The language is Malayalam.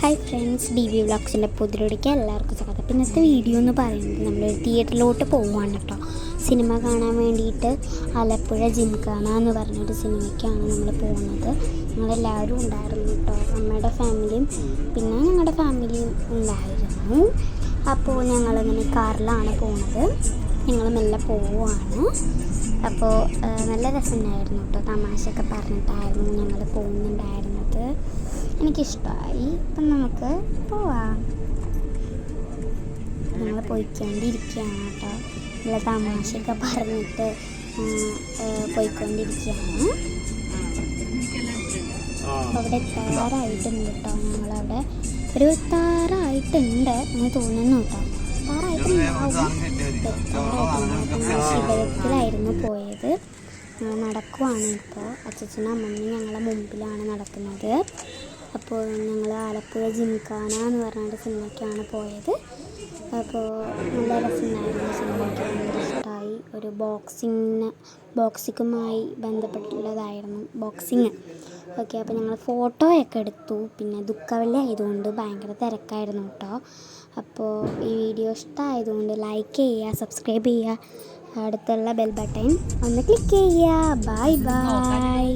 ഹായ് ഫ്രണ്ട്സ് ഡി വി വ്ളോഗ്സിന്റെ പുതിരൊടിക്ക് എല്ലാവർക്കും സ്വാഗതം. ഇന്നത്തെ വീഡിയോ എന്ന് പറയുന്നത് നമ്മൾ തിയേറ്ററിലോട്ട് പോവുകയാണ് കേട്ടോ. സിനിമ കാണാൻ വേണ്ടിയിട്ട് ആലപ്പുഴ ജിംഖാന എന്ന് പറഞ്ഞൊരു സിനിമയ്ക്കാണ് നമ്മൾ പോകുന്നത്. ഞങ്ങളെല്ലാവരും ഉണ്ടായിരുന്നു കേട്ടോ. അമ്മയുടെ ഫാമിലിയും പിന്നെ ഞങ്ങളുടെ ഫാമിലിയും ഉണ്ടായിരുന്നു. അപ്പോൾ ഞങ്ങളിങ്ങനെ കാറിലാണ് പോകുന്നത് ഞങ്ങൾ മെല്ലെ പോവുകയാണ് അപ്പോൾ നല്ല രസമുണ്ടായിരുന്നു കേട്ടോ. തമാശയൊക്കെ പറഞ്ഞിട്ടായിരുന്നു ഞങ്ങൾ പോകുന്നുണ്ടായിരുന്നത്. എനിക്കിഷ്ടമായി അപ്പം നമുക്ക് പോവാം. ഞങ്ങൾ പോയിക്കൊണ്ടിരിക്കുകയാണ് കേട്ടോ. നല്ല തമാശയൊക്കെ പറഞ്ഞിട്ട് പോയിക്കൊണ്ടിരിക്കുകയാണ്. അവിടെ എത്താറായിട്ടുണ്ട് കേട്ടോ. ഞങ്ങളവിടെ ഒരു എത്താറായിട്ടുണ്ട് എന്ന് തോന്നുന്നു കേട്ടോ. ശിവരത്തിലായിരുന്നു പോയത്. നടക്കുവാണ് ഇപ്പോൾ. അച്ഛനും അമ്മയും ഞങ്ങളുടെ മുമ്പിലാണ് നടക്കുന്നത്. അപ്പോൾ ഞങ്ങൾ ആലപ്പുഴ ജിംഖാന എന്ന് പറഞ്ഞ സിനിമയ്ക്കാണ് പോയത്. അപ്പോൾ നല്ല രസമുണ്ടായിരുന്നു സിനിമയ്ക്ക്. ഭയങ്കര ഇഷ്ടമായി ഒരു ബോക്സിങ്ങിന് ബോക്സിങ്ങുമായി ബന്ധപ്പെട്ടുള്ളതായിരുന്നു ബോക്സിങ്. ഓക്കെ അപ്പോൾ ഞങ്ങൾ ഫോട്ടോയൊക്കെ എടുത്തു. പിന്നെ ദുഃഖവെള്ളി ആയതുകൊണ്ട് ഭയങ്കര തിരക്കായിരുന്നു കേട്ടോ. അപ്പോൾ ഈ വീഡിയോ ഇഷ്ടമായതുകൊണ്ട് ലൈക്ക് ചെയ്യുക സബ്സ്ക്രൈബ് ചെയ്യുക. അടുത്തുള്ള ബെൽ ബട്ടൺ ഒന്ന് ക്ലിക്ക് ചെയ്യുക. Bye bye